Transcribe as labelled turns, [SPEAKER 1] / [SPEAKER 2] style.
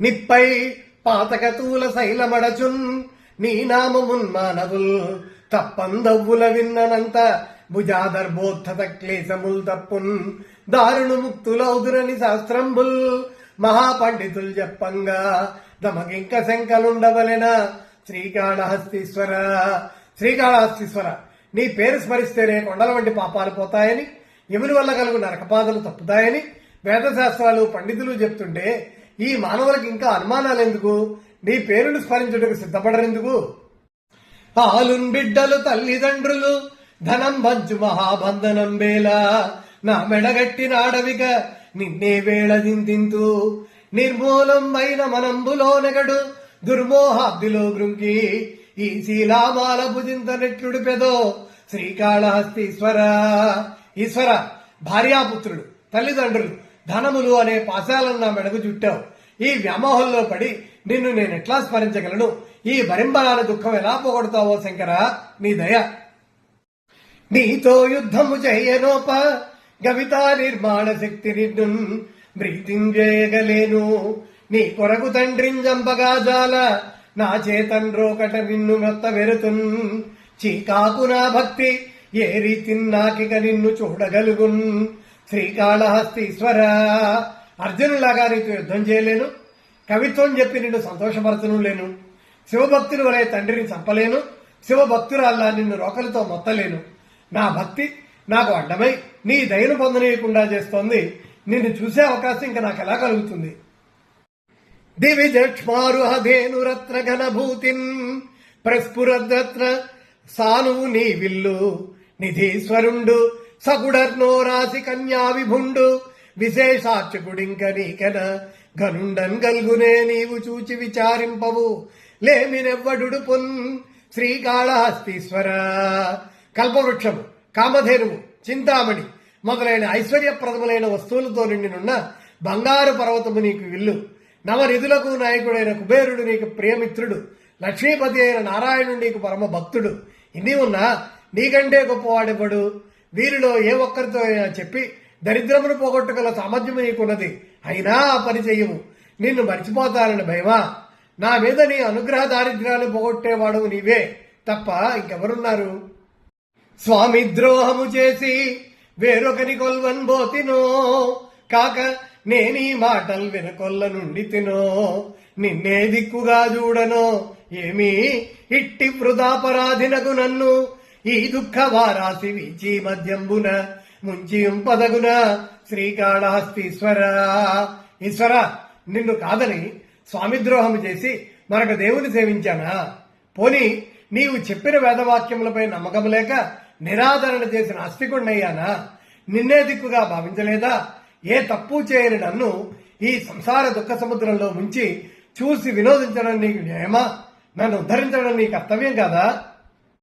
[SPEAKER 1] నిప్పై పాతకతూల శైలమడచున్ నీ నామమున్ మానవుల్ తప్పందవ్వుల విన్ననంత భుజాదర్భోత్తత క్లేశముల్ తప్పున్. దారుణు ముక్తులౌదురని శాస్త్రంబుల్. మహాపండితులు చెప్పంగా తమకింక శంకలుండవలెన శ్రీకాళహస్తీశ్వర. శ్రీకాళహస్తీశ్వర నీ పేరు స్మరిస్తేనే కొండల వంటి పాపాలు పోతాయని యముని వల్ల కలుగు నరకపాదలు తప్పుతాయని వేదశాస్త్రాలు పండితులు చెప్తుంటే ఈ మానవులకు ఇంకా అనుమానాలు ఎందుకు? నీ పేరును స్మరించుటకు సిద్ధపడరెందుకు? పాలున్ బిడ్డలు తల్లిదండ్రులు ధనం పంచు మహాబంధనం వేలా నా మెడగట్టి నాడవిక నిన్నే వేళ దింతింతు నిర్మూలం అయిన మనంబులో నెగడు దుర్మోహాబ్దిలో గృంకి ఈ శీలామాల భుజింత నెట్లుడు పెదో శ్రీకాళహస్తీశ్వర. ఈశ్వర భార్యాపుత్రుడు తల్లిదండ్రులు ధనములు అనే పాశాలను నా మెడకు చుట్టావు. ఈ వ్యామోహంలో పడి నిన్ను నేను ఎట్లా స్మరించగలను? ఈ భరింబరాల దుఃఖం ఎలా పోగొడతావో శంకర నీ దయ. నీతో యుద్ధము చేయనోప గవితా నిర్మాణ శక్తి నిన్ను చేయగలేను నీ కొరకు తండ్రింజంపగా జాల నా చేతన్ రోకట నిన్ను మెత్త వెరుతున్. చీకాకు నా భక్తి ఏ రీతి నాకిక నిన్ను చూడగలుగున్. శ్రీకాళహస్తీశ్వర అర్జునులాగా నీకు యుద్ధం చేయలేను. కవిత్వం చెప్పి నిన్ను సంతోషపరచను లేను. శివభక్తులు వలె తండ్రిని చంపలేను. శివభక్తురాల్లా నిన్ను రోకలతో మొత్తలేను. నా భక్తి నాకు అడ్డమై నీ దయను పొందనీయకుండా చేస్తోంది. నిన్ను చూసే అవకాశం ఇంకా నాకు ఎలా కలుగుతుంది? దివిజక్ష్మారుహధేనురత్న ఘనభూతిన్. ప్రస్ఫురత్న సానువు నీ విల్లు నిధీశ్వరుండు. సగుడర్నో రాసి కన్యా విభుండు. విశేషార్చకుడింక నీకెన ఘనుండన్ గల్గునే నీవు చూచి విచారింపవు. లేమినెవ్వడు పొన్ శ్రీకాళహస్తీశ్వర. కల్పవృక్షము కామధేనువు చింతామణి మొదలైన ఐశ్వర్యప్రదములైన వస్తువులతో నిండినున్న బంగారు పర్వతము నీకు ఇల్లు. నవనిధులకు నాయకుడైన కుబేరుడు నీకు ప్రియమిత్రుడు. లక్ష్మీపతి అయిన నారాయణుడు నీకు పరమ భక్తుడు ఇన్ని ఉన్నా నీకంటే గొప్పవాడెవడు? వీరిలో ఏ ఒక్కరితో అయినా చెప్పి దరిద్రమును పోగొట్టుగల సామర్థ్యము నీకున్నది. అయినా ఆ పని చెయ్యము నిన్ను మర్చిపోతానని భయమా? నా మీద నీ అనుగ్రహ దారిద్ర్యాలు పోగొట్టేవాడు నీవే తప్ప ఇంకెవరున్నారు? స్వామి ద్రోహము చేసి వేరొకరి కొల్వన్ బోతినో కాక నేనీ మాటలు వెనకొల్ల నుండి తినో నిన్నే దిక్కుగా చూడనో ఏమీ ఇట్టి వృధాపరాధినకు నన్ను ఈ దుఃఖ వారాసి వీచి మధ్యంబున ముంచి పదగున శ్రీకాళహస్తీశ్వర. ఈశ్వర నిన్ను కాదని స్వామిద్రోహం చేసి మరొక దేవుని సేవించానా? పోని నీవు చెప్పిన వేదవాక్యములపై నమ్మకం లేక నిరాదరణ చేసిన అస్తికుణ్ణయ్యానా నిన్నే దిక్కుగా భావించలేదా? ఏ తప్పు చేయని నన్ను ఈ సంసార దుఃఖ సముద్రంలో ముంచి చూసి వినోదించడం నీకు న్యాయమా? నన్ను ఉద్ధరించడం నీ కర్తవ్యం కాదా?